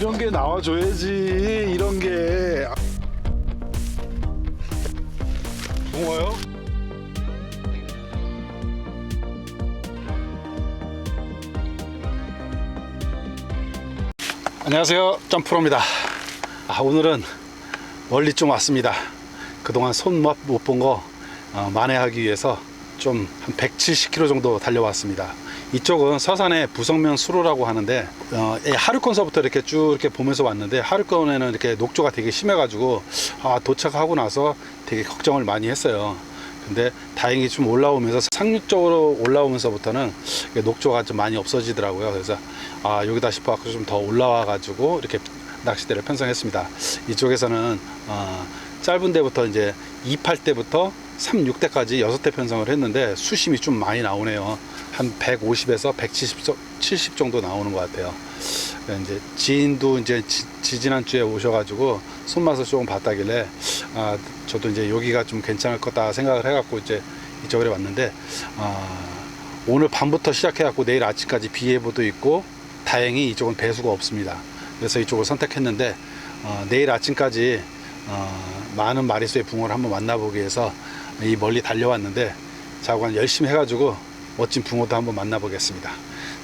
이런 게 나와줘야지 이런 게. 붕어요? 안녕하세요. 점프로입니다. 아, 오늘은 멀리 좀 왔습니다. 그동안 손맛 못 본 거 만회하기 위해서 좀 한 170km 정도 달려왔습니다 이쪽은 서산의 부성면 수로라고 하는데 어, 예, 하루권서부터 이렇게 쭉 이렇게 보면서 왔는데 하루권에는 이렇게 녹조가 되게 심해가지고 아, 도착하고 나서 되게 걱정을 많이 했어요 근데 다행히 좀 올라오면서 상류 쪽으로 올라오면서부터는 녹조가 좀 많이 없어지더라고요. 그래서 아 여기다 싶어서 좀더 올라와 가지고 이렇게 낚시대를 편성했습니다. 이쪽에서는 어, 짧은 데부터 이제 28대부터 36대까지 6대 편성을 했는데 수심이 좀 많이 나오네요. 한 150에서 170 70 정도 나오는 것 같아요. 그러니까 이제 지인도 이제 지, 지난 주에 오셔가지고 손맛을 조금 봤다길래 아 저도 이제 여기가 좀 괜찮을 거다 생각을 해갖고 이제 이쪽으로 왔는데 아 오늘 밤부터 시작해갖고 내일 아침까지 비 예보도 있고 다행히 이쪽은 배수가 없습니다. 그래서 이쪽을 선택했는데 어, 내일 아침까지 어, 많은 마리수의 붕어를 한번 만나보기 위해서 이 멀리 달려왔는데 자관 열심히 해가지고 멋진 붕어도 한번 만나보겠습니다.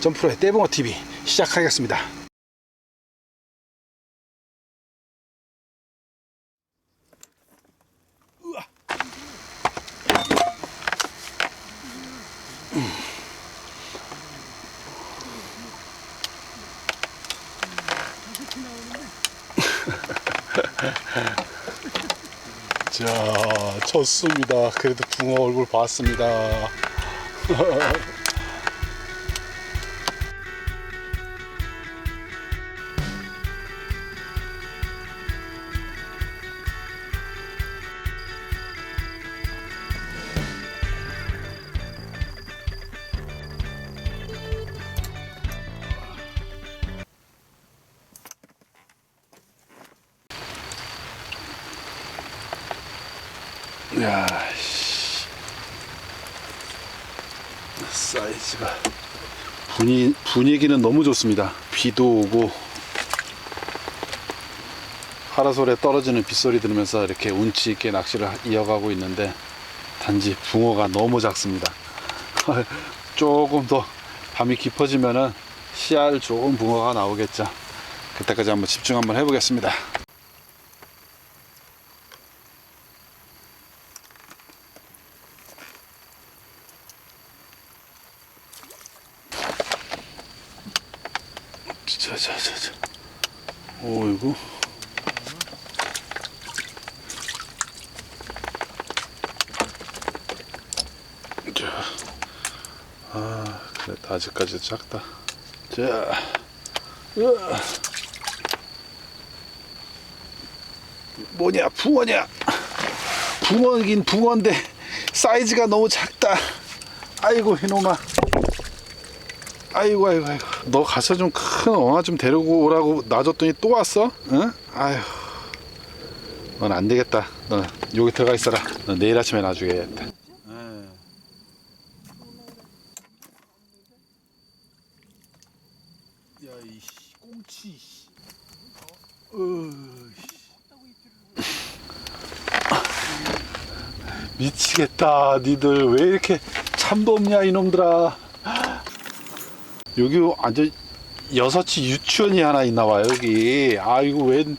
점프로의 떼붕어 TV 시작하겠습니다. 자, 쳤습니다. 그래도 붕어 얼굴 봤습니다. 야, 씨. 사이즈가 분위, 분위기는 너무 좋습니다. 비도 오고 파라솔에 떨어지는 빗소리 들으면서 이렇게 운치 있게 낚시를 이어가고 있는데 단지 붕어가 너무 작습니다. 조금 더 밤이 깊어지면은 씨알 좋은 붕어가 나오겠죠. 그때까지 한번 집중 한번 해보겠습니다. 자자자자. 오이구. 자. 아, 그래도 아직까지 작다. 자. 으아. 뭐냐, 붕어냐? 붕어긴 붕어인데 사이즈가 너무 작다. 아이고 이놈아. 아이고 아이고 아이고. 너 가서 좀큰 어항 좀 데리고 오라고 놔줬더니 또 왔어? 응? 아휴. 넌 안 되겠다. 너 여기 들어가 있어라. 너 내일 아침에 놔주겠다. 야이 꽁치 미치겠다 니들. 왜 이렇게 참도 없냐 이놈들아 여기 완전 여섯치 유치원이 하나 있나 봐요 여기. 아이고 웬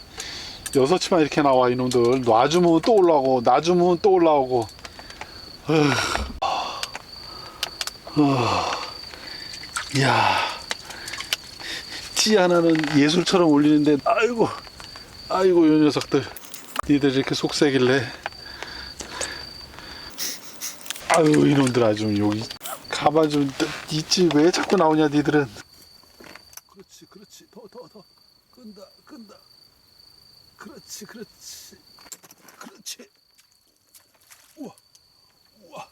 여섯치만 이렇게 나와 이놈들. 놔주면 또 올라오고 놔주면 또 올라오고. 이야. 찌 하나는 예술처럼 올리는데 아이고 아이고 이 녀석들. 니들 이렇게 속세길래? 아유 이놈들 아주 여기 좀 있지 왜 자꾸 나오냐 니들은? 그렇지 그렇지. 더 더 더. 끈다 끈다. 그렇지 그렇지. 그렇지. 우와 우와.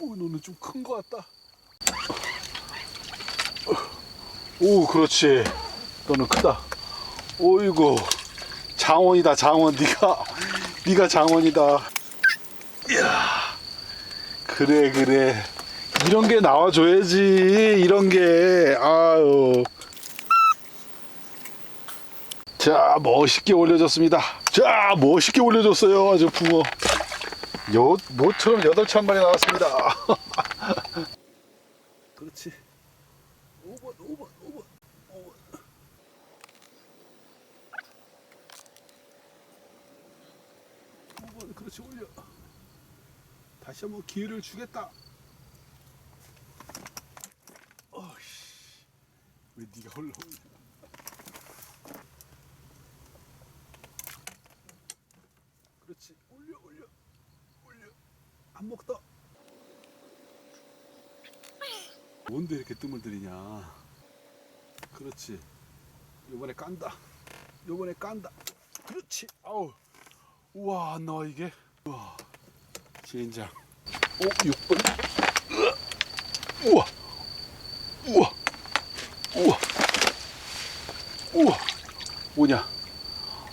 오 너는 좀 큰 거 같다. 오 그렇지. 너는 크다. 오이고 장원이다 장원. 네가 네가 장원이다. 이야. 그래 그래 이런 게 나와줘야지 이런 게 아유 자, 멋있게 올려줬습니다. 자, 멋있게 올려줬어요. 아주 붕어. 요, 모처럼 여덟 치한 마리 나왔습니다. 그렇지. 5번, 5번, 5번, 5번. 번 그렇지 올려. 다시 한번 기회를 주겠다. 어이씨, 왜 네가 올라오냐? 그렇지 올려 올려 올려 안 먹다. 뭔데 이렇게 뜸을 들이냐? 그렇지. 요번에 깐다. 요번에 깐다. 그렇지. 아우. 우와 안 나와 이게. 우와. 젠장. 오 6번. 우와. 우와. 우와. 우와. 뭐냐?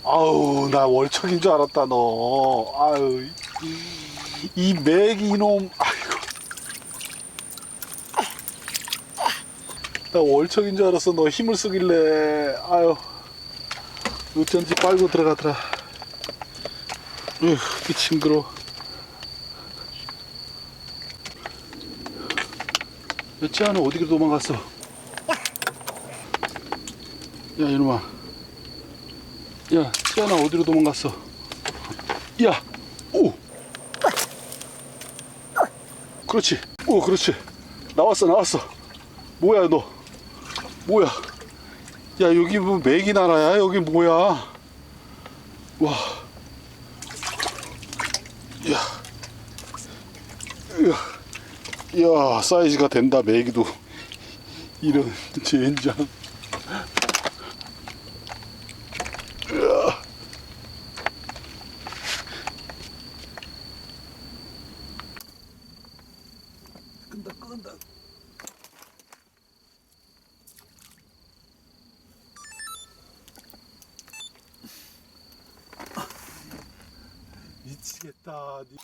아우 나 월척인 줄 알았다 너. 아유 이- 이 맥이 이놈. 아이고. 나 월척인 줄 알았어 너 힘을 쓰길래. 아유. 어쩐지 빨고 들어가더라. 으, 그 징그러. 여치 않아 어디로 도망갔어? 야 이놈아. 야, 찌아나 어디로 도망갔어? 야, 오. 그렇지. 오, 그렇지. 나왔어, 나왔어. 뭐야 너? 뭐야? 야 여기 뭐 맥이 나라야? 여기 뭐야? 와. 야. 야. 야 사이즈가 된다 맥이도. 이런 젠장. 미치겠다. 니-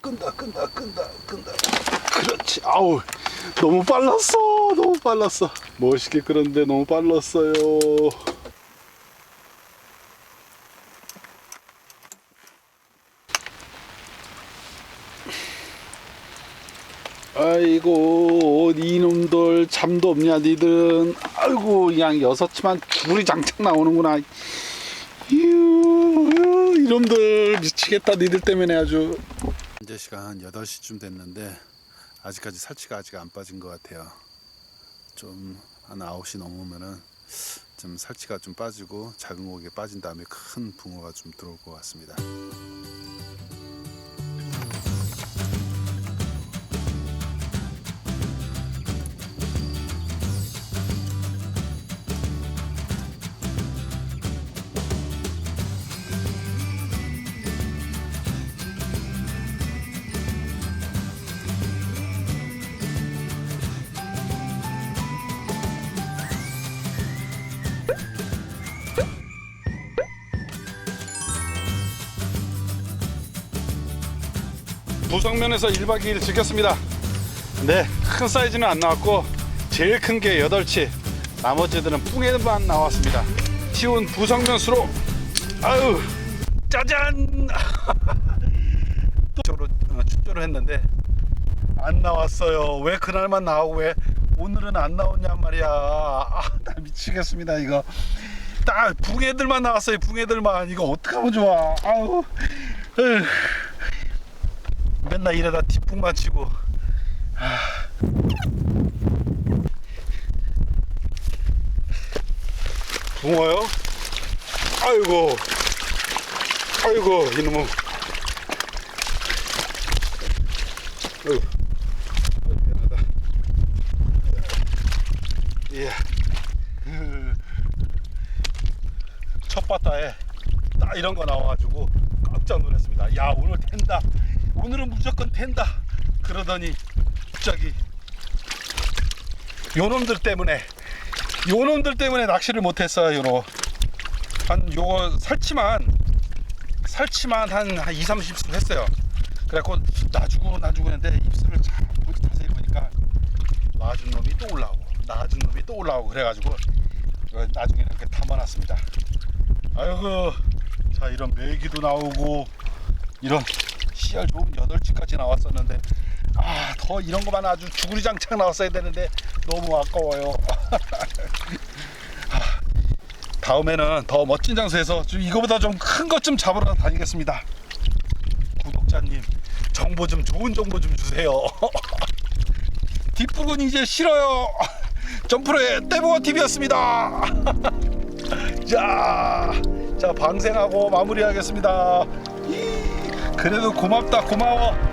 끈다 끈다 끈다 끈다. 그렇지. 아우 너무 빨랐어. 너무 빨랐어. 멋있게 끄는데 너무 빨랐어요. 아이고 이놈들 잠도 없냐 니들은 아이고 그냥 여섯 치만 줄이 장창 나오는구나 휴 휴, 이놈들 미치겠다 니들 때문에 아주. 현재 시간 8시쯤 됐는데 아직까지 살치가 아직 안 빠진 것 같아요. 좀 한 9시 넘으면은 좀 살치가 좀 빠지고 작은 고기 빠진 다음에 큰 붕어가 좀 들어올 것 같습니다 부성면에서 1박 2일 즐겼습니다. 네, 큰 사이즈는 안 나왔고 제일 큰 게 8치 나머지들은 뿡에만 나왔습니다. 쉬운 부성면 수로 아유 짜잔 또 저로 어, 축조를 했는데 안 나왔어요. 왜 그날만 나오고 왜 오늘은 안 나오냐 말이야. 아, 나 미치겠습니다 이거. 딱 붕애들만 나왔어요. 붕애들만 이거 어떡 하면 좋아. 아우. 에휴. 맨날 이러다 뒷북만 치고 아. 붕어요? 아이고 아이고 이놈의 아이고 미안하다 예. 첫 바다에 딱 이런 거 나와가지고 깜짝 놀랐습니다. 야 오늘 텐다. 오늘은 무조건 텐다. 그러더니 갑자기 요놈들 때문에 요놈들 때문에 낚시를 못했어요. 요놈 한 요거 살치만 살치만 한, 한 2, 30수 했어요. 그래갖고 놔주고 놔주고 했는데 입술을 잘 자세히 보니까 놔준 놈이 또 올라오고 놔준 놈이 또 올라오고 그래가지고 이거 나중에 이렇게 담아놨습니다. 아이고 자 이런 메기도 나오고 이런 씨알 좋은 8치까지 나왔었는데 아 더 이런 거만 아주 주구리장창 나왔어야 되는데 너무 아까워요. 아, 다음에는 더 멋진 장소에서 좀 이거보다 좀 큰 것 좀 잡으러 다니겠습니다. 구독자님 정보 좀 좋은 정보 좀 주세요. 뒷부분 이제 싫어요. 점프로의 떼보가 TV였습니다. 자, 자 방생하고 마무리하겠습니다. 이, 그래도 고맙다 고마워.